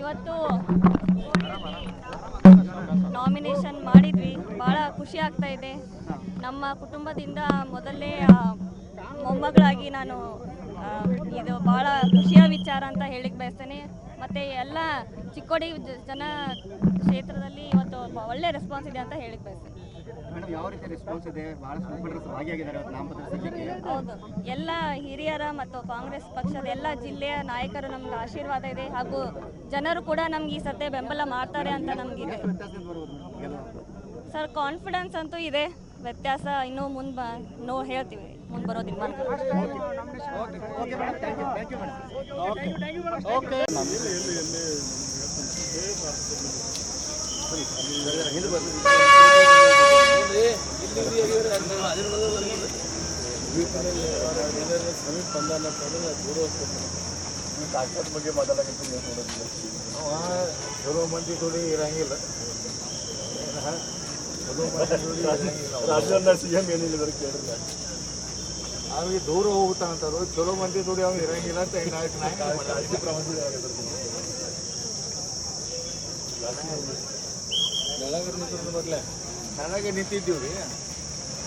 ಇವತ್ತು ನಾಮಿನೇಷನ್ ಮಾಡಿದ್ವಿ. ಬಹಳ ಖುಷಿ ಆಗ್ತಾ ಇದೆ. ನಮ್ಮ ಕುಟುಂಬದಿಂದ ಮೊದಲೇ ಮೊಮ್ಮಗಳಾಗಿ ನಾನು ಇದು ಭಾಳ ಖುಷಿಯ ವಿಚಾರ ಅಂತ ಹೇಳಿಕ್ ಬಯಸ್ತೇನೆ. ಮತ್ತೆ ಎಲ್ಲ ಚಿಕ್ಕೋಡಿ ಜನ ಕ್ಷೇತ್ರದಲ್ಲಿ ಇವತ್ತು ಒಳ್ಳೆ ರೆಸ್ಪಾನ್ಸ್ ಇದೆ ಅಂತ ಹೇಳಿಕ್ ಬಯಸ್ತೇನೆ. ಮೇಡಮ್ ಯಾವ ರೀತಿ ರೆಸ್ಪಾನ್ಸ್ ಇದೆ? ಬಹಳಷ್ಟು ಮುಖಂಡರು ಭಾಗಿಯಾಗಿದ್ದಾರೆ ನಾಮಪತ್ರ ಸಲ್ಲಿಕೆ ಹೌದು. ಎಲ್ಲ ಹಿರಿಯರ ಮತ್ತು ಕಾಂಗ್ರೆಸ್ ಪಕ್ಷದ ಎಲ್ಲ ಜಿಲ್ಲೆಯ ನಾಯಕರು ನಮ್ಗೆ ಆಶೀರ್ವಾದ ಇದೆ. ಹಾಗೂ ಜನರು ಕೂಡ ನಮ್ಗೆ ಈ ಸತ್ಯ ಬೆಂಬಲ ಮಾಡ್ತಾರೆ ಅಂತ ನಮಗಿದೆ. ಗೆಲುವು ಸರ್ ಕಾನ್ಫಿಡೆನ್ಸ್ ಅಂತೂ ಇದೆ. ವ್ಯತ್ಯಾಸ ಇನ್ನೂ ಮುಂದೆ ನೋ ಹೇಳ್ತೀವಿ. ಮುಂದೆ ಬರೋ ಹಿಂದೆ ಓಕೆ ಮೇಡಮ್ ಥ್ಯಾಂಕ್ ದೂರ ಥ್ಯಾಂಕ್ ಯು ಮೇಡಮ್ ಓಕೆ ತಾಕತ್ ಬಗ್ಗೆ ಮಾತಾಡಕತ್ತೀನಿ ಅವ ಚಲೋ ಮಂದಿ ಜೋಡಿ ಇರಂಗಿಲ್ಲ ರಾಜಣ್ಣ ಸಿ ಎಂ ಏನಿಲ್ಲ ಬರೀ ಕೇಳಿಲ್ಲ ಅವ್ರಿಗೆ ದೂರ ಹೋಗುತ್ತಾ ಅಂತಾರು ಚಲೋ ಮಂದಿ ಜೋಡಿ ಅವ್ನು ಇರಂಗಿಲ್ಲ ಅಂತ ನಾಲ್ಕು ನಾಲ್ಕು ನನಗೆ ನಿಂತಿದ್ದೀವಿ ರೀ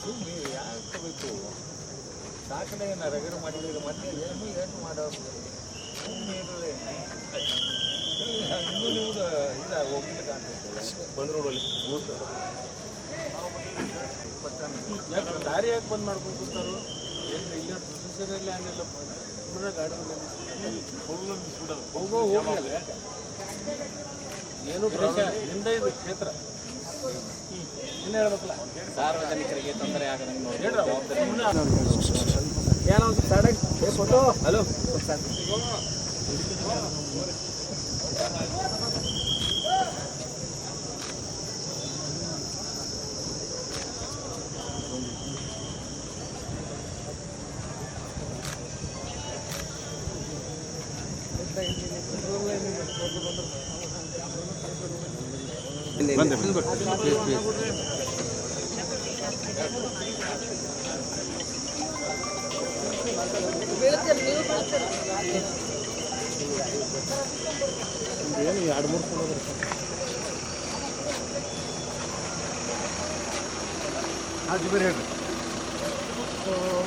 ಸುಮ್ಮನೆ ಯಾಕೆ ಬೇಕು ಸಾಕಣೆ ರಗಡ ಮಾಡಿದ್ರೆ ಮತ್ತೆ ಏನು ಏನು ಮಾಡೋದು ಸುಮ್ಮನೆ ಇರೋದೇ ಇನ್ನೂ ನೀವು ಯಾಕೆ ದಾರಿ ಯಾಕೆ ಬಂದ್ ಮಾಡ್ಕೊಂಡು ಕೂತಾರು? ಏನು ಇಲ್ಲ ಪ್ರೊಸೆಸರಲ್ಲಿ ಹಂಗೆಲ್ಲ ಪೂರ ಗಾಡಿ ಹೋಗೋ ಹೋಗಲ್ಲ ಏನು ಹಿಂದೆ ಇದು ಕ್ಷೇತ್ರ. ಏನು ಹೇಳ್ಬೇಕಲ್ಲ. ಸಾರ್ವಜನಿಕರಿಗೆ ತೊಂದರೆ ಆಗದಂಗೆ ನೋಡಿ. ಹಲೋ ಹಾಂ ಜುಬೇರ್ ಹೇಳ್ರಿ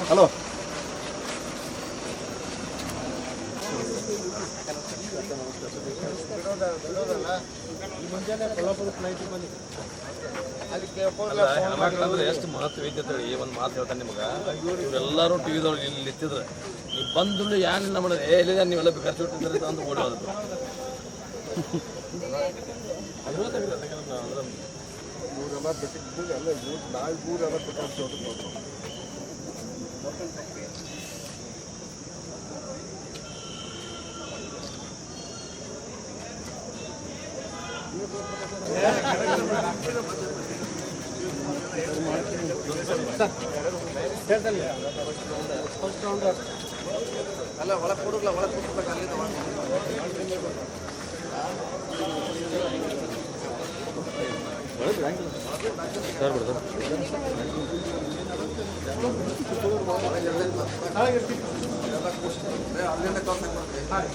ಹಲೋ ಮುಂಜಾನೆ ಎಷ್ಟು ಮಹತ್ವ ಐತೆ ಹೇಳಿ ಒಂದು ಮಾತು ಹೇಳ್ತಾನೆ ನಿಮಗೆ. ಇವರೆಲ್ಲರೂ ಟಿ ವಿದವ್ರು ಇಲ್ಲಿ ನಿಂತಿದ್ರೆ ನೀವು ಬಂದು ಯಾರು ನಮ್ಮ ಏ ಇಲ್ಲ ನೀವೆಲ್ಲ ಖರ್ಚು ಇಟ್ಟಿದ್ರೆ ಅಂತ ಓಡಿ ಹೋದ್ರು. ಬಿಟ್ಟಿದ್ದು ಎಲ್ಲ ನಾಲ್ಕು ಬಿಟ್ಟು தேர்தல் ஃபர்ஸ்ட் ரவுண்டர் நல்லா வள போடுக்கல வள போட்டுக்கல சார்